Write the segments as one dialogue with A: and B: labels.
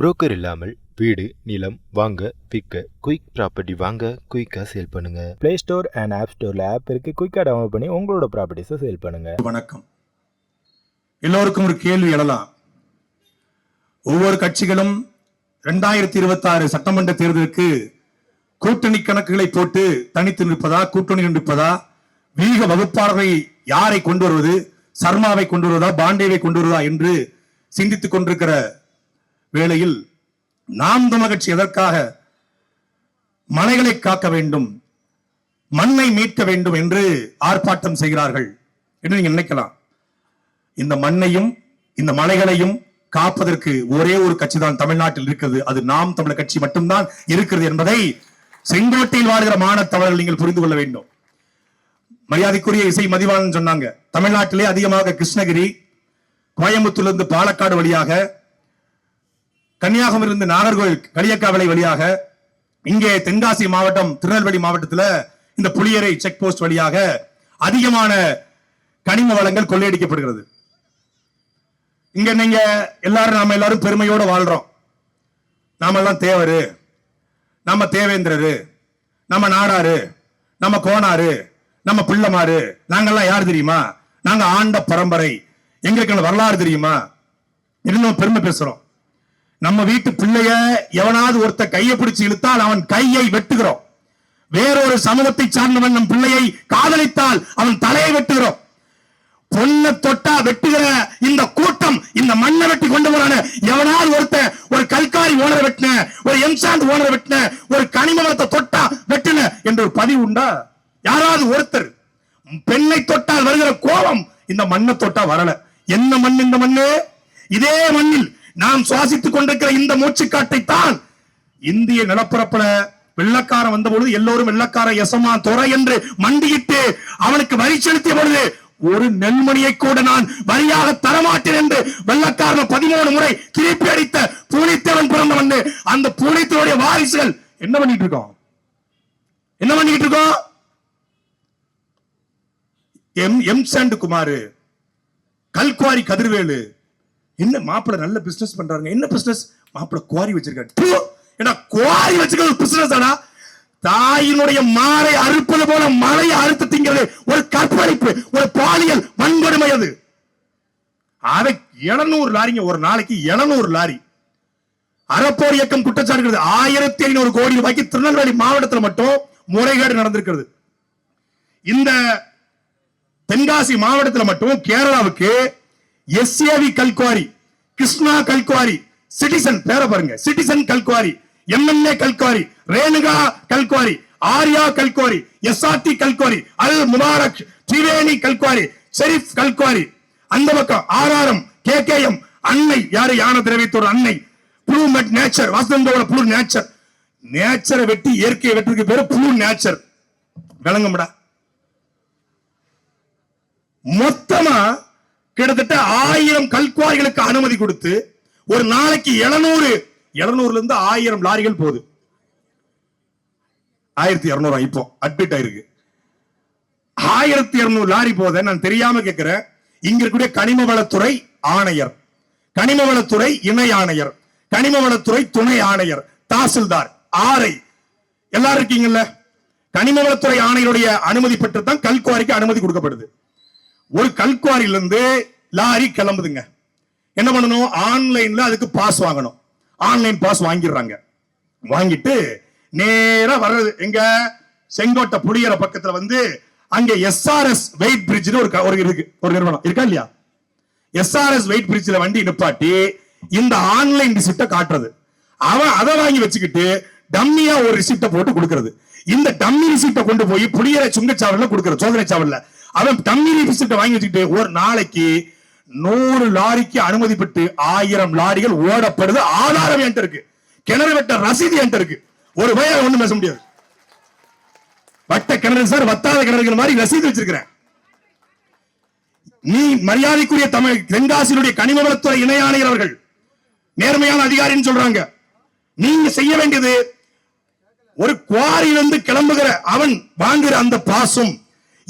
A: Broker இல்லாமல் வீடு நிலம் வாங்க விற்க குயிக் ப்ராப்பர்ட்டி வாங்க குயிக்காக சேல் பண்ணுங்க. ப்ளே ஸ்டோர் அண்ட் ஆப் ஸ்டோரில் ஆப் இருக்கு. குயிக்காக டவுன்லோட் பண்ணி உங்களோட ப்ராப்பர்ட்டிஸை சேல் பண்ணுங்க.
B: வணக்கம். எல்லோருக்கும் ஒரு கேள்வி எழலாம். ஒவ்வொரு கட்சிகளும் இரண்டாயிரத்தி இருபத்தி ஆறு சட்டமன்ற தேர்தலுக்கு கூட்டணி கணக்குகளை போட்டு தனித்து நிற்பதா கூட்டணி நிற்பதா வீக வகுப்பாளர்களை யாரை கொண்டு வருவது சர்மாவை கொண்டு வருவதா பாண்டேவை கொண்டு வருவதா என்று சிந்தித்துக் கொண்டிருக்கிற வேளையில் நாம் தமிழ் கட்சி எதற்காக மலைகளை காக்க வேண்டும் மண்ணை மீட்க வேண்டும் என்று ஆர்ப்பாட்டம் செய்கிறார்கள் என்று நீங்க நினைக்கலாம். இந்த மண்ணையும் இந்த மலைகளையும் காப்பதற்கு ஒரே ஒரு கட்சி தான் தமிழ்நாட்டில் இருக்கிறது. அது நாம் தமிழர் கட்சி மட்டும்தான் இருக்கிறது என்பதை செங்கோட்டையில் வாழ்கிற மாணத்தவர்கள் நீங்கள் புரிந்து கொள்ள வேண்டும். மரியாதைக்குரிய இசை மதிவாளன் சொன்னாங்க தமிழ்நாட்டிலே அதிகமாக கிருஷ்ணகிரி கோயம்புத்தூர்ல இருந்து பாலக்காடு வழியாக கன்னியாகுமரி இருந்து நாகர்கோவில் களியக்காவிளை வழியாக இங்கே தென்காசி மாவட்டம் திருநெல்வேலி மாவட்டத்தில் இந்த புளியரை செக் போஸ்ட் வழியாக அதிகமான கனிம வளங்கள் கொள்ளையடிக்கப்படுகிறது. இங்க நீங்க எல்லாரும் நாம எல்லாரும் பெருமையோடு வாழ்றோம். நாம எல்லாம் தேவரு நம்ம தேவேந்திரரு நம்ம நாடாரு நம்ம கோனாரு நம்ம பிள்ளைமாரு நாங்கெல்லாம் யார் தெரியுமா? நாங்க ஆண்ட பரம்பரை. எங்களுக்கு வரலாறு தெரியுமா? இன்னும் பெருமை பேசுறோம். நம்ம வீட்டு பிள்ளைய எவனாவது ஒருத்த கையை பிடிச்சு இழுத்தால் அவன் கையை வெட்டுகிறோம். வேறொரு சமூகத்தை சார்ந்தவன் நம் பிள்ளையை காதலித்தால் அவன் தலையை வெட்டுகிறோம். பொண்ணை தொட்டா வெட்டுகிற இந்த கூட்டம் இந்த மண்ணை வெட்டி கொண்டு போறான. எவனாவது ஒருத்த ஒரு கல்காரி ஓனரை வெட்டின ஒரு எம்சாண்ட் ஓனரை வெட்டின ஒரு கனிம வளத்தை தொட்டா வெட்டின என்ற ஒரு பதிவு உண்டா? யாராவது ஒருத்தர் பெண்ணை தொட்டால் வருகிற கோபம் இந்த மண்ணை தொட்டா வரல. என்ன மண் இந்த மண்ணு? இதே மண்ணில் நாம் சுவாசித்துக் கொண்டிருக்கிற இந்த மூச்சுக்காட்டை தான் இந்திய நிலப்பரப்புல வெள்ளக்காரன் வந்த பொழுது எல்லோரும் வெள்ளக்கார எசமா துறை என்று மண்டியிட்டு அவனுக்கு வரி செலுத்திய பொழுது ஒரு நெல்மணியை கூட நான் வரியாக தரமாட்டேன் என்று வெள்ளக்காரன பதிமூணு முறை திருப்பி அடித்த பூனித்தேவன் பிறந்தவன் அந்த பூனித்தனுடைய வாரிசுகள் என்ன பண்ணிட்டு இருக்கோம்? என்ன பண்ணிட்டு இருக்கோம்? எம் எம் சாண்டு குமார் கல்குவாரி கதிர்வேலு என்ன மாப்பிள்ள நல்ல பிசினஸ் பண்றாங்க என்ன பிசினஸ் மாப்பிள்ள குவாரி வச்சிருக்காரு. ஏன்னா குவாரி வச்சிருக்கிறது பிசினஸ் ஆனா தாயினுடைய மாலை அறுப்பது போல மலையை அறுத்து திங்கிறது ஒரு கற்பழிப்பு ஒரு பாலியல் வன்கொடுமை அது. அதை எழுநூறு லாரிங்க ஒரு நாளைக்கு எழுநூறு லாரி. அறப்போர் இயக்கம் குற்றச்சாட்டு ஆயிரத்தி ஐநூறு கோடி ரூபாய்க்கு திருநெல்வேலி மாவட்டத்தில் மட்டும் முறைகேடு நடந்திருக்கிறது. இந்த தென்காசி மாவட்டத்தில் மட்டும் கேரளாவுக்கு எஸ்ஏவி கல்குவாரி கிருஷ்ணா கல்குவாரி சிட்டிசன் பேர பாருங்க. சிட்டிசன் கல்குவாரி எம்எல்ஏ கல்குவாரி ரேணுகா கல்குவாரி ஆர்யா கல்குவாரி எஸ்ஆர்டி கல்குவாரி அல் முபாரக் திரிவேணி கல்குவாரி ஷெரீப் கல்குவாரி அந்த பக்கம் ஆர்ஆர்எம் கே கே எம் அன்னை யாரு? யான திரவியத்தோட அன்னை. புளூ மெட் நேச்சர் வாசந்தோட புளூ நேச்சர் நேச்சரை வெட்டி இயற்கையை வெட்டுறதுக்கு பேரு புளூ நேச்சர் விளங்கும்டா. மொத்தமா கிட்டத்தட்ட ஆயிரம் கல்குவாரிகளுக்கு அனுமதி கொடுத்து ஒரு நாளைக்கு எழுநூறு எழுநூறுல இருந்து ஆயிரம் லாரிகள் போகுது. ஆயிரத்தி இருநூறு இப்போ அட்மிட் ஆயிருக்கு. ஆயிரத்தி இருநூறு லாரி போத நான் தெரியாம கேட்கிறேன் இங்க இருக்கக்கூடிய கனிம வளத்துறை ஆணையர் கனிம வளத்துறை இணை ஆணையர் கனிம வளத்துறை துணை ஆணையர் தாசில்தார் ஆரை. எல்லாரும் இருக்கீங்கல்ல? கனிம வளத்துறை ஆணையருடைய அனுமதி பெற்று தான் கல்குவாரிக்கு அனுமதி கொடுக்கப்படுது. ஒரு கல்குவாரியிலிருந்து லாரி கிளம்புதுங்க. என்ன பண்ணணும்? ஆன்லைன்ல அதுக்கு பாஸ் வாங்கணும். ஆன்லைன் பாஸ் வாங்கிடுறாங்க. வாங்கிட்டு நேரா வர்றது. எங்க? செங்கோட்டை புளியற பக்கத்துல வந்து அங்க எஸ்ஆர்எஸ் வெயிட் பிரிட்ஜ் ஒரு ஒரு இருக்கு. ஒரு நிறுவனம். இருக்கா இல்லையா? எஸ்ஆர்எஸ் வெயிட் பிரிட்ஜ்ல வண்டி நிப்பாட்டி இந்த ஆன்லைன் ரிசிப்ட காட்டுறது. அவன் அதை வாங்கி வச்சுக்கிட்டு டம்மியா ஒரு ரிசிப்ட போட்டு கொடுக்கறது. இந்த டம்மி ரிசிப்ட கொண்டு போய் புளியரை சுங்கச்சாவல்ல கொடுக்கறது. சோதனை சாவல்ல அவன் டம்மி ரிசிப்ட வாங்கி வச்சுக்கிட்டு ஒரு நாளைக்கு நூறு லாரிக்கு அனுமதி பெற்று ஆயிரம் லாரிகள் ஓடப்படுது. ஆதாரம் என்கிட்ட இருக்கு. கிணறு வெட்ட ரசீது என்கிட்ட இருக்கு. ஒரு பயம் ஒண்ணும் பேச முடியாது. வட்ட கிணறு சார் வத்தாத கிணறுகள் மாதிரி ரசீது வச்சிருக்கிறேன். நீ மரியாதைக்குரிய தமிழ் தென்காசியினுடைய கனிம வளத்துறை இணை ஆணையர் அவர்கள் நேர்மையான அதிகாரின்னு சொல்றாங்க. நீங்க செய்ய வேண்டியது ஒரு குவாரியிலிருந்து கிளம்புகிற அவன் வாங்குற அந்த பாசம்.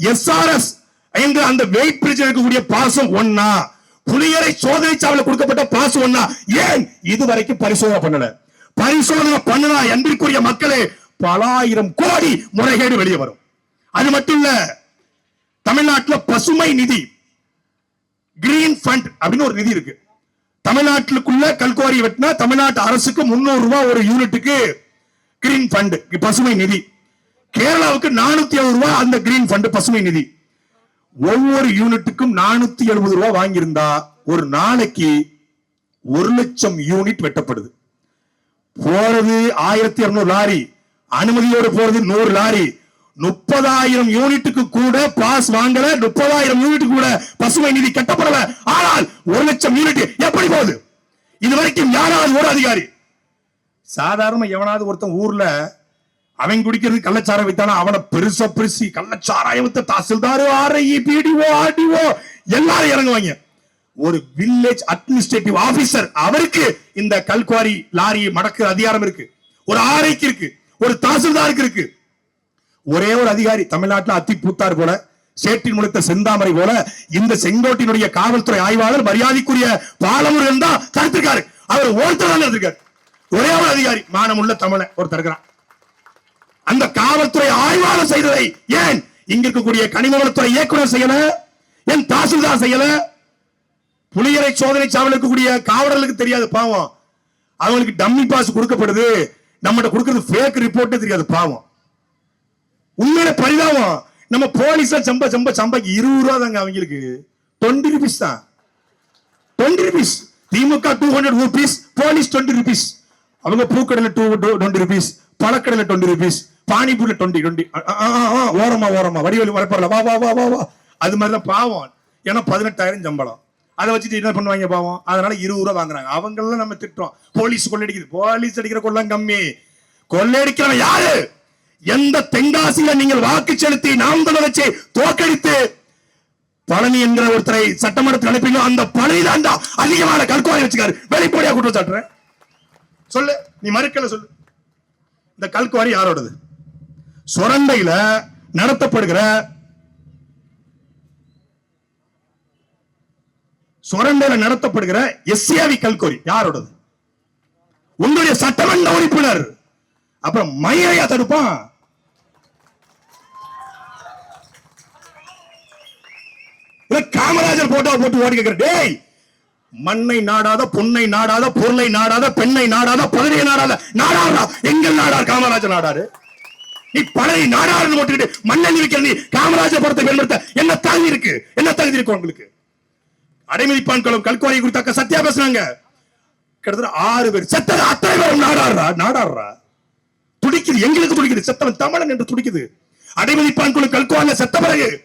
B: எஸ்ஆர்எஸ் என்ற அந்த வெயிட் பிரிட்ஜ் இருக்கக்கூடிய பாசம் ஒன்னா புலியரை சோதனை சாவல கொடுக்கப்பட்ட பாசம் ஒன்னா ஏன் இதுவரைக்கும் பரிசோதனை பண்ணல? பரிசோதனை பண்ணனா அன்பிற்குரிய மக்களே பல ஆயிரம் கோடி முறைகேடு வெளியே வரும். அது மட்டும் இல்ல தமிழ்நாட்டுல பசுமை நிதி கிரீன் ஃபண்ட் அப்படின்னு ஒரு நிதி இருக்கு. தமிழ்நாட்டுக்குள்ள கல்குவாரி வெட்டினா தமிழ்நாட்டு அரசுக்கு முன்னூறு ரூபாய் ஒரு யூனிட்டுக்கு கிரீன் ஃபண்ட் பசுமை நிதி. கேரளாவுக்கு நானூத்தி எழுபது ரூபாய் அந்த கிரீன் ஃபண்ட் பசுமை நிதி. ஒவ்வொரு யூனிட்டுக்கும் நானூத்தி எழுபது ரூபாய் வாங்கியிருந்தா ஒரு நாளைக்கு ஒரு லட்சம் யூனிட் வெட்டப்படுது. போறது ஆயிரத்தி இருநூறு லாரி. அனுமதியோடு போறது நூறு லாரி. முப்பதாயிரம் யூனிட்டுக்கு கூட பாஸ் வாங்கல முப்பதாயிரம் யூனிட் கூட பசுமை நிதி கட்டப்படல. ஆனால் ஒரு லட்சம் யூனிட் எப்படி போகுது? இதுவரைக்கும் யாராவது ஒரு அதிகாரி சாதாரண எவனாவது ஒருத்தன் ஊர்ல அவன் குடிக்கிறது கள்ளச்சாரம் வித்தானா? அவனை பெருசா பெருசி கள்ளச்சாராயம் வித்த தாசில்தார் ஆர்ஐ பிடிஓ ஆர்டிஓ எல்லாரும் இறங்குவாங்க. ஒரு வில்லேஜ் அட்மினிஸ்ட்ரேட்டிவ் ஆபீசர் அவருக்கு இந்த கல்குவாரி லாரி மடக்கு அதிகாரம் இருக்கு. ஒரு ஆர்ஐக்கு இருக்கு ஒரு தாசில்தாருக்கு இருக்கு. ஒரே ஒரு அதிகாரி தமிழ்நாட்டுல அத்தி பூத்தார் போல சேற்றின் முழுத்த செந்தாமரை போல இந்த செங்கோட்டினுடைய காவல்துறை ஆய்வாளர் மரியாதைக்குரிய பாலமுருகன் தான் தடுத்திருக்காரு. அவர் ஒருத்தர் தான் இருக்காரு ஒரே ஒரு அதிகாரி மானமுள்ள தமிழன் ஒருத்தர் இருக்கிறான். அந்த காவல்துறை ஆய்வாளர் செய்ததை ஏன் இங்க இருக்கக்கூடிய கனிமவளத்துறை இயக்குனர் செய்யல? ஏன் தாசில்தார் செய்யல? புலியரை சோதனை சாவல் இருக்கக்கூடிய காவலர்களுக்கு தெரியாது பாவம். அவங்களுக்கு டம்மி பாஸ் கொடுக்கப்படுது. நம்மகிட்ட கொடுக்கறது ஃபேக் ரிப்போர்ட்டே தெரியாது பாவம். உண்மையில பரிதாபம். நம்ம போலீஸா சம்ப சம்ப சம்பக்கு இருபது ரூபா தாங்க அவங்களுக்கு. டுவெண்ட்டி ருபீஸ் தான். Twenty rupees DMK two hundred rupees police twenty rupees அவங்க பூக்கடலை டூ டுவெண்ட்டி ருபீஸ் பழக்கடலை டுவெண்ட்டி ருபீஸ் பானிபூரில் டொண்டி டொண்டி ஓரமா ஓரமா. வடிவலி வரப்படல வா வா வா வா வா. அது மாதிரி தான் பாவம். ஏன்னா பதினெட்டாயிரம் சம்பளம். அதை வச்சுட்டு என்ன பண்ணுவாங்க பாவம்? அதனால இருபது ரூபா வாங்குறாங்க. அவங்கள நம்ம திட்டுறோம். போலீஸ் கொள்ளடிக்குது போலீஸ் அடிக்கிற கொள்ளம் கம்மி. கொள்ளையடிக்கிறவன் யாரு? எந்த தென்காசியில நீங்கள் வாக்கு செலுத்தி நாம் வச்சு தோக்கடித்து பழனி என்கிற ஒருத்தரை சட்டமன்றத்தில் அனுப்பிங்க அந்த பழனி தான் அதிகமான கல்குவாரி வச்சுக்காரு. வெளிப்படையா குற்றம் சாட்டுறேன். சொல்லு. நீ மறுக்கல சொல்லு. இந்த கல்குவாரி யாரோடது? சுரண்டையில நடத்தப்படுகிற சுரண்டையில நடத்தப்படுகிற எஸ்சியாவி கல்கோரி யாரோடது? உங்களுடைய சட்டமன்ற உறுப்பினர். அப்புறம் மயிரையா தடுப்பான். காமராஜர் போட்டோ போட்டு ஓடி கேட்கிற டேய் மண்ணை நாடாத பொன்னை நாடாத பொருளை நாடாத பெண்ணை நாடாத பதவியை நாடாத நாடாரா எங்கள் நாடார் காமராஜர் நாடாரு. நீ பழைய நாடாருன்னு போட்டுக்கிட்டு மண்ணை வைக்கிற நீ காமராஜர் படத்தை பயன்படுத்த என்ன தகுதி இருக்கு? என்ன தகுதி இருக்கு உங்களுக்கு? அடைமதிப்பான் குளம் கல்குவாரி குறித்தாக்க சத்தியா பேசுனாங்க. கிட்டத்தட்ட ஆறு பேர். செத்தது அத்தனை பேரும் நாடாடுறா? நாடாடுறா? துடிக்குது. எங்களுக்கு துடிக்குது. செத்தவன் தமிழன் என்று துடிக்குது. அடைமதிப்பான் குழு கல்குவாரில செத்த பிறகு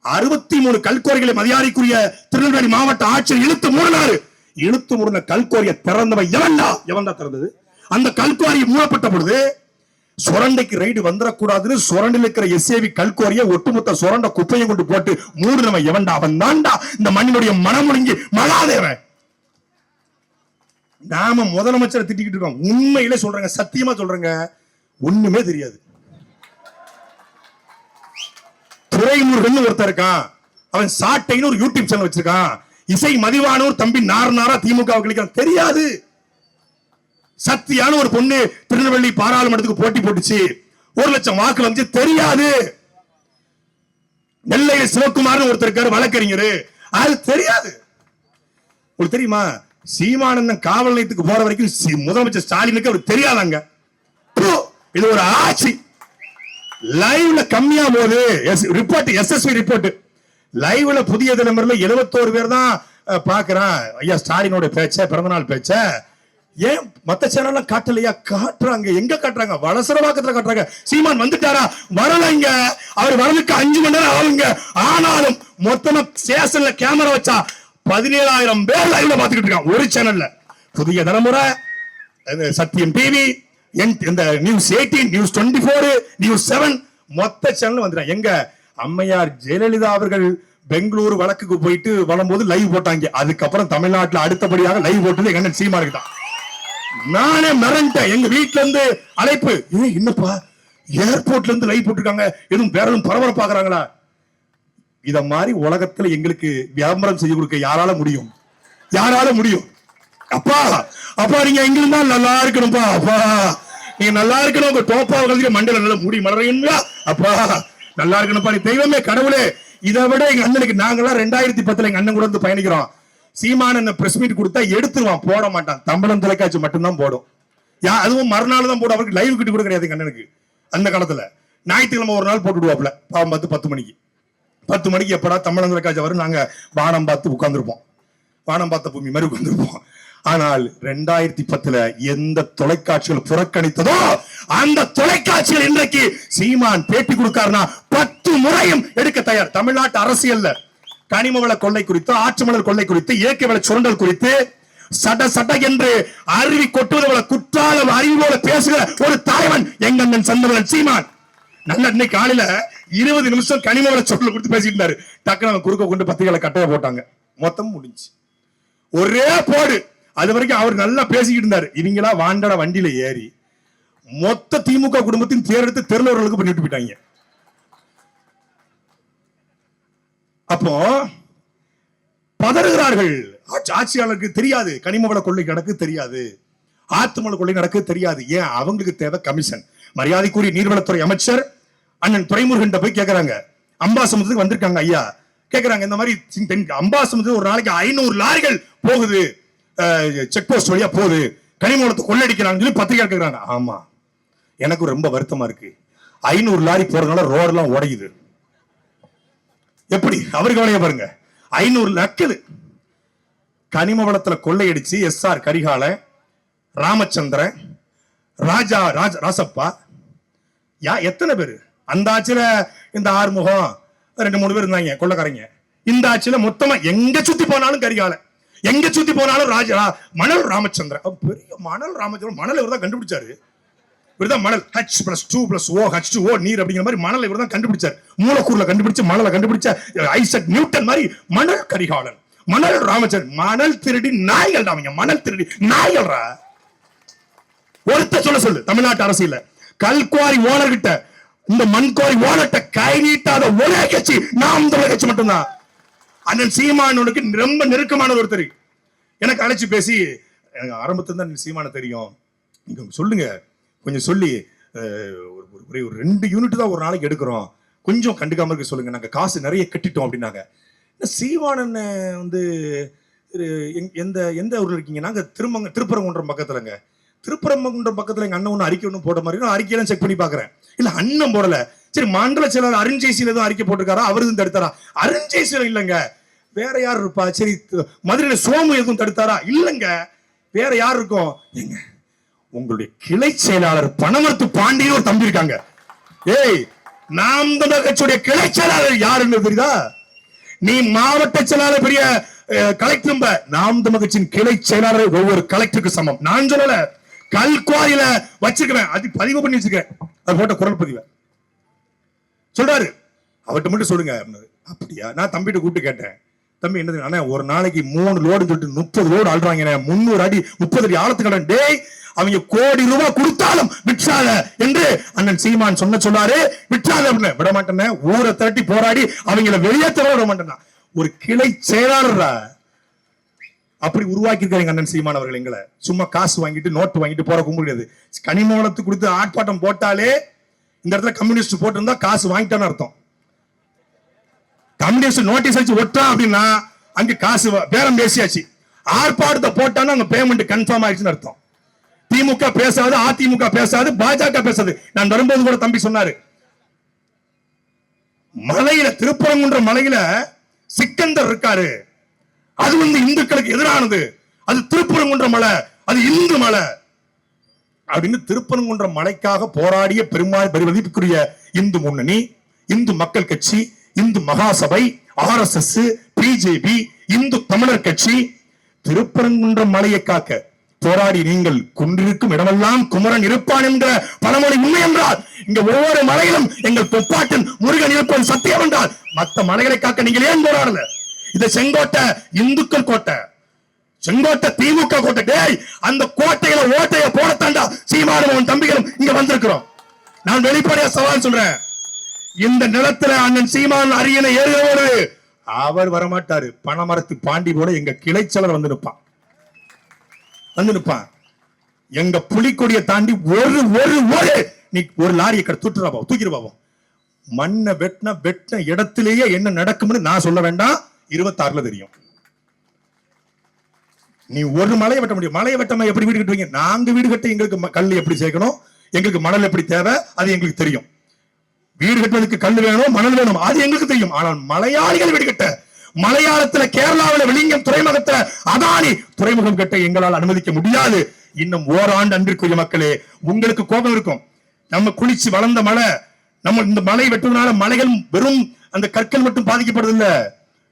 B: அறுபத்தி மூணு கல்கோரிகளை மதியாரிக்குரிய திருநெல்வேலி மாவட்ட ஆட்சியர் இழுத்து மூடினாரு. இழுத்து மூடின கல்கோரிய திறந்தவன் எவன்டா? எவன் தான் திறந்தது? அந்த கல்குவாரி மூடப்பட்ட பொழுது சுரண்டைக்கு ரைடு வந்துடக்கூடாதுன்னு சுரண்டில் இருக்கிற எஸ்ஏவி கல்கோரிய ஒட்டுமொத்த சுரண்ட குப்பையை கொண்டு போட்டு மூடுனவன் எவன்டா? அவன் தான்டா. இந்த மண்ணினுடைய மனமுடிங்கி மகாதேவன். நாம முதலமைச்சரை திட்டிக்கிட்டு இருக்கோம். உண்மையில சொல்றேங்க சத்தியமா சொல்றேங்க. ஒண்ணுமே தெரியாது. துறைமுருகன் ஒருத்தர் இருக்கான். அவன் சாட்டைன்னு ஒரு யூடியூப் சேனல் வச்சிருக்கான். இசை மதிவானூர் தம்பி நார் நாரா திமுக தெரியாது. சக்தியான ஒரு பொண்ணு திருநெல்வேலி பாராளுமன்றத்துக்கு போட்டி போட்டுச்சு. ஒரு லட்சம் வாக்கு வந்து தெரியாது. நெல்லையில சிவக்குமார் ஒருத்தர் இருக்காரு வழக்கறிஞர். அது தெரியாது. உங்களுக்கு தெரியுமா? சீமானந்தன் காவல் நிலையத்துக்கு போற வரைக்கும் முதலமைச்சர் ஸ்டாலினுக்கு அவர் தெரியாதாங்க. இது ஒரு ஆட்சி. லைவ்ல கம்மியா போது ரிப்போர்ட் எஸ்எஸ்பி ரிப்போர்ட். லைவ்ல புதிய தலைமுறையில 71 பேர் தான் பாக்குறான். ஐயா ஸ்டாலினோட பேச்ச பிறந்தநாள் பேச்சை. ஏன் மத்த சேனல்லாம் காட்டலையா? காட்டுறாங்க. எங்க காட்டுறாங்க? வளசரவாக்கத்துல காட்டுறாங்க. சீமான் வந்துட்டாரா? வரலைங்க. அவர் வரதுக்கு அஞ்சு மணி நேரம் ஆகுங்க. ஆனாலும் மொத்தமா ஸ்டேஷன்ல கேமரா வச்சா பதினேழாயிரம் பேர் லைவ்ல பாத்துக்கிட்டு இருக்கான் ஒரு சேனல்ல புதிய தலைமுறை சத்தியம் டிவி இந்த news eighteen news twenty four news seven மொத்த சேனல் வந்துடும் எங்க? அம்மையார் ஜெயலலிதா அவர்கள் பெங்களூர் வழக்குக்கு போயிட்டு வரும்போது லைவ் போட்டாங்க. அதுக்கப்புறம் தமிழ்நாட்டுல அடுத்தபடியாக லைவ் போட்டது எங்க சீமா இருக்குதான் நானே மிரண்டேன். எங்க வீட்ல இருந்து அழைப்பு. ஏய் என்னப்பா? ஏர்போர்ட்ல இருந்து லைவ் போட்டிருக்காங்க. எதுவும் வேற எதுவும் பரபரப்பாக்குறாங்களா இத மாதிரி உலகத்துல எங்களுக்கு வியாபாரம் செய்து கொடுக்க யாரால முடியும்? யாரால முடியும்? அப்பா அப்பா நீங்க எங்கிருந்தா நல்லா இருக்கணும்ப்பா அப்பா. நீங்க நல்லா இருக்கணும். உங்க டோப்பா கலந்து மண்டல நல்லா முடி மலரீங்களா அப்பா. நல்லா இருக்கணும்ப்பா நீ தெய்வமே கடவுளே. இதை விட எங்க அண்ணனுக்கு நாங்கெல்லாம் ரெண்டாயிரத்தி பத்துல எங்க அண்ணன் கூட வந்து பயணிக்கிறோம். சீமானன் பிரஸ் மீட் கொடுத்தா எடுத்துருவான் போட மாட்டான். தம்பளம் தொலைக்காட்சி மட்டும்தான் போடும். யா அதுவும் மறுநாள் தான் போடும். அவருக்கு லைவ் கிட்ட கூட கிடையாது கண்ணனுக்கு அந்த காலத்துல. ஞாயிற்றுக்கிழமை ஒரு நாள் போட்டுடுவாப்ல பாவம் பார்த்து பத்து மணிக்கு. பத்து மணிக்கு எப்படா தமிழன் தொலைக்காட்சி வரும்? நாங்க வானம் பார்த்து உட்கார்ந்துருப்போம். வானம் பார்த்த பூமி மாதிரி உட்கார்ந்துருப்போம். ஆனால் ரெண்டாயிரத்தி பத்துல எந்த தொலைக்காட்சிகள் புறக்கணித்ததோ அந்த தொலைக்காட்சிகள் இன்றைக்கு சீமான் பேட்டி கொடுக்காருன்னா பத்து முறையும் எடுக்க தயார். தமிழ்நாட்டு அரசியல்ல. கனிமவள கொள்ளை குறித்து ஆற்றுமணல் கொள்ளை குறித்து இயற்கை வள சுரண்டல் குறித்து சட சட என்று அருவி கொட்டுவது போல குற்றால அறிவு போல பேசுகிற ஒரு தலைவன் எங்கண்ணன் சந்தவன் சீமான். நல்ல இன்னைக்கு காலையில இருபது நிமிஷம் கனிமவள சொல்ல கொடுத்து பேசிட்டு இருந்தாரு டக்குனு அவன் குறுக்க கொண்டு பத்திரிகளை கட்டைய போட்டாங்க. மொத்தம் முடிஞ்சு. ஒரே போடு. அது வரைக்கும் அவர் நல்லா பேசிக்கிட்டு இருந்தாரு. இவங்களா வாண்டட வண்டியில ஏறி மொத்த திமுக குடும்பத்தின் தேர்தெடுத்து தெருளவர்களுக்கு பண்ணிட்டு போயிட்டாங்க. அப்போ பதறுகிறார்கள். ஆட்சி- ஆட்சியாளருக்கு தெரியாது. கனிமவள கொள்ளை நடக்கு தெரியாது. ஆத்துமல கொள்ளை நடக்கு தெரியாது. ஏன்? அவங்களுக்கு தேவை கமிஷன் மரியாதைக்குரிய நீர்வளத்துறை அமைச்சர் அண்ணன் துறைமுருகன் போய் கேக்குறாங்க. அம்பாசமுத்திரத்துக்கு வந்திருக்காங்க ஐயா. கேட்கறாங்க இந்த மாதிரி தென் அம்பாசமுத்திரம் ஒரு நாளைக்கு ஐநூறு லாரிகள் போகுது. செக் போஸ்ட் வழியா போகுது. கனிமூலத்தை கொள்ளடிக்கிறாங்கன்னு சொல்லி பத்திரிகை கேக்குறாங்க. ஆமா. எனக்கு ரொம்ப வருத்தமா இருக்கு. ஐநூறு லாரி போறதுனால ரோடெல்லாம் உடையுது எப்படி? அவர் கவலைய பாருங்க. ஐநூறு லக்கல் கனிம வளத்துல கொள்ளையடிச்சு எஸ் ஆர் கரிகால ராமச்சந்திரன் ராஜா ராஜ ராசப்பா யா எத்தனை பேர்? அந்த ஆட்சியில இந்த ஆறுமுகம் ரெண்டு மூணு பேர் இருந்தாங்க கொள்ளைக்காரங்க. இந்த ஆட்சியில மொத்தமா எங்க சுத்தி போனாலும் கரிகால. எங்க சுத்தி போனாலும் ராஜா மணல் ராமச்சந்திரன் பெரிய மணல் ராமச்சந்திரன் மணல் இவர் தான் கண்டுபிடிச்சாரு. இவர்தான் மணல். H plus two plus O H two O நீர் அப்படிங்கிற மாதிரி மணலை இவர் தான் கண்டுபிடிச்சார். மூலக்கூறுல கண்டுபிடிச்சு மணலை கண்டுபிடிச்ச ஐசக் நியூட்டன் மாதிரி மணல் கரிகாலன் மணல் ராமச்சர் மணல் திருடி நாய்கள் அவங்க மணல் திருடி நாய்கள்ரா? ஒருத்த சொல்ல சொல்லு தமிழ்நாட்டு அரசியல கல்குவாரி ஓனர் கிட்ட இந்த மண்குவாரி ஓனர்கிட்ட கை நீட்டாத ஒரே கட்சி நாம் தமிழர் கட்சி மட்டும்தான். அண்ணன் சீமானனுக்கு ரொம்ப நெருக்கமான ஒருத்தர். எனக்கு அழைச்சு பேசி எனக்கு ஆரம்பத்துல தான் சீமான தெரியும். நீங்க சொல்லுங்க. கொஞ்சம் சொல்லி ஒரு ஒரு- ரெண்டு யூனிட் தான் ஒரு நாளைக்கு எடுக்கிறோம். கொஞ்சம் கண்டுக்காம இருக்க சொல்லுங்க. நாங்கள் காசு நிறைய கட்டிட்டோம் அப்படின்னாங்க. சீவானன் வந்து எந்த எந்த ஊரில் இருக்கீங்க? நாங்கள் திருமங்க திருப்பரங்குன்றம் பக்கத்துலங்க. திருப்பரங்குன்றம் பக்கத்தில் எங்கள் அண்ணன் ஒன்று அறிக்கை ஒன்றும் போட மாதிரி நான் அறிக்கையெல்லாம் செக் பண்ணி பார்க்குறேன் இல்லை அண்ணன் போடலை. சரி மண்டல செயலர் அருண்ஜெய்சியில தான் அறிக்கை போட்டிருக்காரா? அவர் எதுவும் தடுத்தாரா? அருஞ்சேசியில் இல்லைங்க. வேற யார் இருப்பா? சரி மதுரையில் சோமு எதுவும் தடுத்தாரா? இல்லைங்க. வேற யார் இருக்கும்? எங்க உங்களுடைய கிளை செயலாளர் பணமரத்து பாண்டியன் ஒரு தம்பி இருக்காங்க. ஏய் நாம் தமிழர் கட்சியுடைய கிளை செயலாளர் யாருன்னு தெரியுதா? நீ மாவட்ட செயலாளர் பெரிய அஹ், கலெக்டர் நாம் தமிழ் கட்சியின் கிளை செயலாளர் ஒவ்வொரு கலெக்டருக்கு சமம். நான் சொல்லல கல்குவாரியில வச்சிருக்கிறேன். அது பதிவு பண்ணி வச்சிருக்கேன். அது போட்ட குரல் பதிவு. சொல்றாரு. அவர்கிட்ட மட்டும் சொல்லுங்க அப்படியா? நான் தம்பிகிட்ட கூப்பிட்டு கேட்டேன். தம்பி என்னது அண்ணா ஒரு நாளைக்கு மூணு லோடு சொல்லிட்டு முப்பது லோடு ஆள்றாங்க முந்நூறு அடி முப்பது அடி ஆழத்துக்கு கடன் டேய் அவங்க கோடி ரூபாய் கொடுத்தாலும் விற்றாத என்று அண்ணன் சீமான் சொன்ன சொன்னாரு விற்றாத அப்படின்னு. விட மாட்டேன்னு ஊரை திரட்டி போராடி அவங்கள வெளியேற்ற விட மாட்டேன் ஒரு கிளை செயலாளர் அப்படி உருவாக்கி இருக்காங்க அண்ணன் சீமான் அவர்கள் எங்களை. சும்மா காசு வாங்கிட்டு நோட்டு வாங்கிட்டு போற கும்பிடுது கனிம வளத்து கொடுத்து ஆர்ப்பாட்டம் போட்டாலே இந்த இடத்துல கம்யூனிஸ்ட் போட்டிருந்தா காசு வாங்கிட்டான்னு அர்த்தம். கம்யூனிஸ்ட் நோட்டீஸ் அடிச்சு ஒட்டான் அப்படின்னா அங்க காசு பேரம் பேசியாச்சு. ஆர்ப்பாட்டத்தை போட்டான்னா அங்க பேமெண்ட் கன்ஃபார்ம் ஆயிடுச்சுன்னு அர்த்தம். திமுக பேசாது அதிமுக பேசாது பாஜக பேசாது. நான் வரும்போது கூட தம்பி சொன்னாரு. மலையில திருப்பரங்குன்ற மலையில சிக்கந்தர் இருக்காரு. அது வந்து இந்துக்களுக்கு எதிரானது. அது திருப்பரங்குன்ற மலை அது இந்து மலை. அப்படின்னு திருப்பரங்குன்ற மலைக்காக போராடிய பெருமாள் பெருமதிப்புக்குரிய இந்து முன்னணி இந்து மக்கள் கட்சி Hindu Mahasabha R S S BJP Hindu Tamilar கட்சி திருப்பரங்குன்ற மலையை காக்க போராடி நீங்கள் குன்றிருக்கும் இடமெல்லாம் குமரன் இருப்பான் என்கிற பழமொழி உண்மை என்றால் இங்க ஒவ்வொரு மலையிலும் எங்கள் தொப்பாட்டன் முருகன் இருப்பது சத்தியம் என்றால் மத்த மலைகளை காக்க நீங்கள் ஏன் போராடல? இது செங்கோட்டை இந்துக்கள் கோட்டை. செங்கோட்டை திமுக கோட்டை. டேய் அந்த கோட்டையில ஓட்டைய போடத்தாண்டா சீமானும் தம்பிகளும் இங்க வந்திருக்கிறோம். நான் வெளிப்படையா சவால் சொல்றேன். இந்த நிலத்துல அண்ணன் சீமான் அரியணை ஏறுகிறவரு. அவர் வரமாட்டாரு. பணமரத்து பாண்டி போல எங்க கிளைச்சலர் வந்து நிற்பான். வந்து நிற்பான் எங்க புலிக்கொடியை தாண்டி ஒரு ஒரு ஒரு நீ ஒரு லாரியை கடை தூட்டுறா பாவம் தூக்கிடு மண்ணை வெட்டின வெட்டின இடத்திலேயே என்ன நடக்கும்னு நான் சொல்ல வேண்டாம். இருபத்தாறுல தெரியும். நீ ஒரு மலையை வெட்ட முடியும். மலையை வெட்டமா எப்படி வீடு கட்டுவீங்க? நாங்க வீடு கட்ட எங்களுக்கு ம- கல் எப்படி சேர்க்கணும்? எங்களுக்கு மணல் எப்படி தேவை? அது எங்களுக்கு தெரியும். வீடு கட்டுறதுக்கு கல் வேணும் மணல் வேணும். அது எங்களுக்கு தெரியும். ஆனால் மலையாளிகள் வீடு கட்ட மலையாளத்துல கேரளாவுல விளிங்கம் துறைமுகத்துல அதானி துறைமுகம் கட்ட எங்களால் அனுமதிக்க முடியாது. இன்னும் ஓராண்டு அன்றிற்குரிய மக்களே உங்களுக்கு கோபம் இருக்கும். நம்ம குளிச்சு வளர்ந்த மலை நம்ம இந்த மலை வெட்டுவதனால மலைகள் வெறும் அந்த கற்கள் மட்டும் பாதிக்கப்படுதில்ல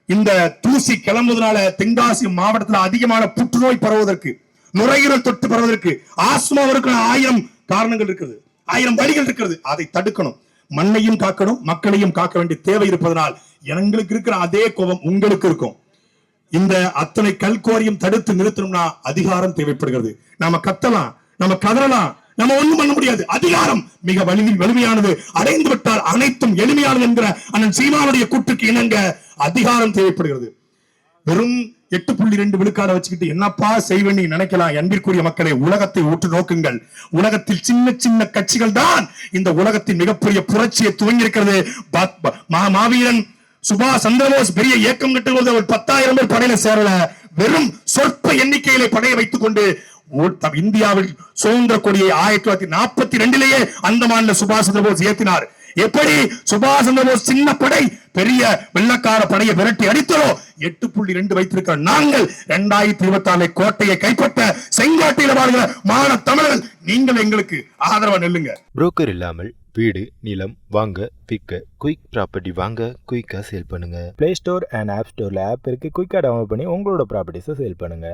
B: இந்த தூசி கிளம்புவதனால தென்காசி மாவட்டத்துல அதிகமான புற்றுநோய் பரவுவதற்கு நுரையீரல் தொட்டு பரவுவதற்கு ஆஸ்மா இருக்கிற ஆயிரம் காரணங்கள் இருக்குது. ஆயிரம் வழிகள் இருக்கிறது. அதை தடுக்கணும். மண்ணையும் காக்கணும் மக்களையும் காக்க வேண்டிய தேவை இருப்பதனால் எங்களுக்கு இருக்கிற அதே கோபம் உங்களுக்கு இருக்கும். இந்த அத்தனை கல்கோரியும் தடுத்து நிறுத்தணும்னா அதிகாரம் தேவைப்படுகிறது. நாம கத்தலாம் நம்ம கதறலாம் நம்ம ஒண்ணும் பண்ண முடியாது. அதிகாரம் மிக வலிமை வலிமையானது. அடைந்து விட்டால் அனைத்தும் எளிமையானது என்கிற அண்ணன் சீமாவுடைய கூற்றுக்கு இணங்க அதிகாரம் தேவைப்படுகிறது. வெறும் எட்டு புள்ளி ரெண்டு விழுக்காட வச்சுக்கிட்டு என்னப்பா செய்வேன் நீ நினைக்கலாம்? அன்பிற்குரிய மக்களை உலகத்தை உற்று நோக்குங்கள். உலகத்தில் சின்ன சின்ன கட்சிகள் தான் இந்த உலகத்தின் மிகப்பெரிய புரட்சியை துவங்கி இருக்கிறது மாவீரன் சுபாஷ் சந்திரபோஸ் பெரிய இயக்கம் கட்டும்போது ஒரு பத்தாயிரம் பேர் படையில சேரல. வெறும் சொற்ப எண்ணிக்கையிலே படையை வைத்துக் கொண்டு ஓ- இந்தியாவில் சுதந்திர கொடியை ஆயிரத்தி தொள்ளாயிரத்தி நாற்பத்தி ரெண்டிலேயே அந்தமான்ல சுபாஷ் சந்திரபோஸ் ஏற்றினார் எப்படி சுபாஷ் சந்திரபோஸ் சின்ன படை பெரிய வெள்ளக்கார படையை விரட்டி அடித்ததோ? எட்டு புள்ளி ரெண்டு வைத்திருக்கிற நாங்கள் இரண்டாயிரத்தி இருபத்தி ஆறு கோட்டையை கைப்பற்ற செங்கோட்டையில் வாழ்கிற மாண தமிழர்கள் நீங்கள் எங்களுக்கு ஆதரவா நெல்லுங்க.
A: புரோக்கர் இல்லாமல் வீடு நிலம் வாங்க விற்க குயிக் ப்ராப்பர்ட்டி வாங்க குயிக்காக சேல் பண்ணுங்க. பிளே ஸ்டோர் அண்ட் ஆப் ஸ்டோரில் ஆப் இருக்கு. குயிக்காக டவுன்லோட் பண்ணி உங்களோட ப்ராப்பர்ட்டிஸை சேல் பண்ணுங்க.